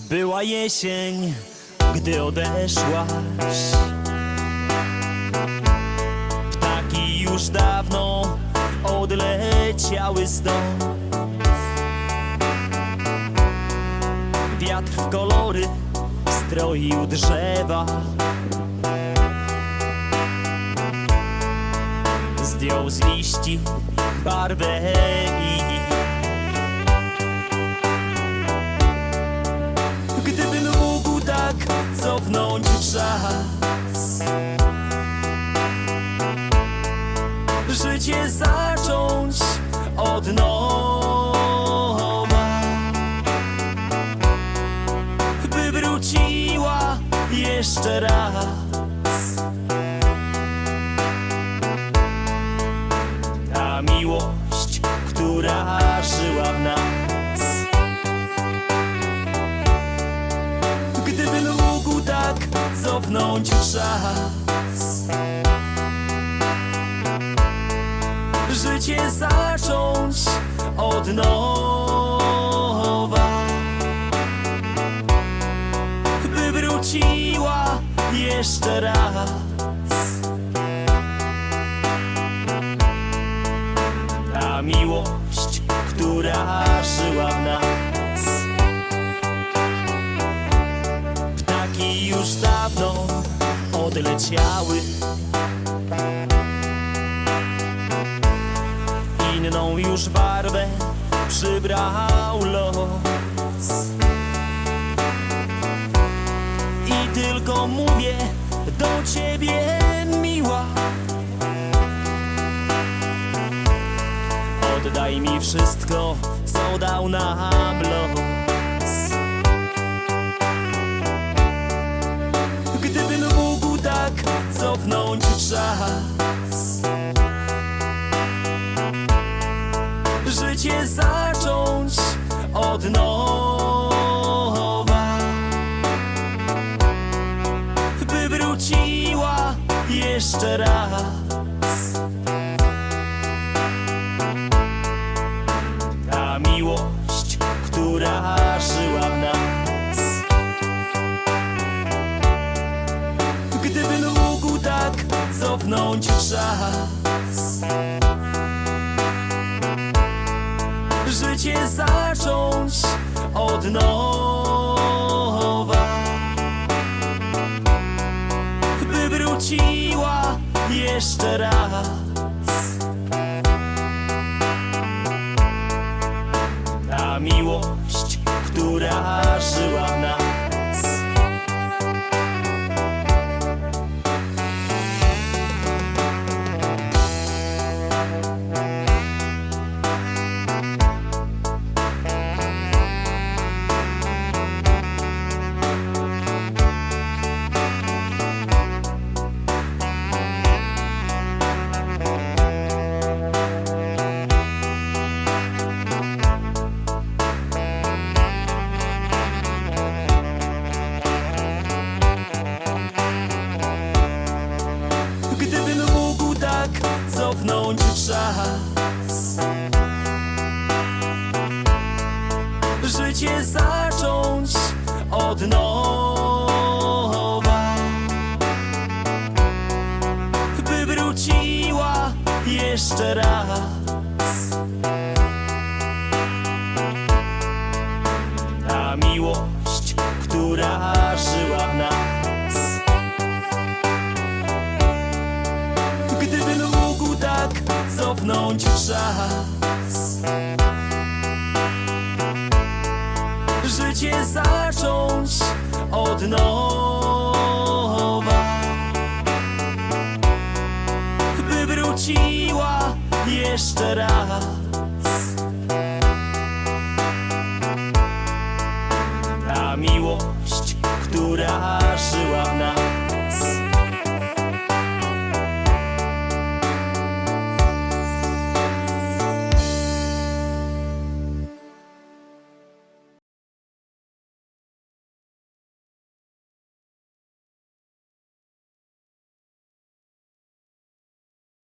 Była jesień, gdy odeszłaś. Ptaki już dawno odleciały stąd. Wiatr w kolory stroił drzewa. Zdjął z liści barwę i wróciła jeszcze raz. Ta miłość, która żyła w nas. Gdybym mógł tak cofnąć czas. Życie zacząć od nowa Wróciła jeszcze raz. Ta miłość, która żyła w nas. Ptaki już dawno odleciały. Inną już barwę przybrał los Tylko mówię do ciebie miła. Oddaj mi wszystko, co dał nam los. Gdybym mógł tak cofnąć czas Życie zacząć od nowa wróciła jeszcze raz. Ta miłość, która żyła w nas. Gdybym mógł tak cofnąć czas. Życie zacząć od nowa jeszcze czas. Życie zacząć od nowa. By wróciła jeszcze raz. Ta miłość, która żyła w nas. Gdybym tak cofnąć czas. Życie zacząć od nowa. By wróciła jeszcze raz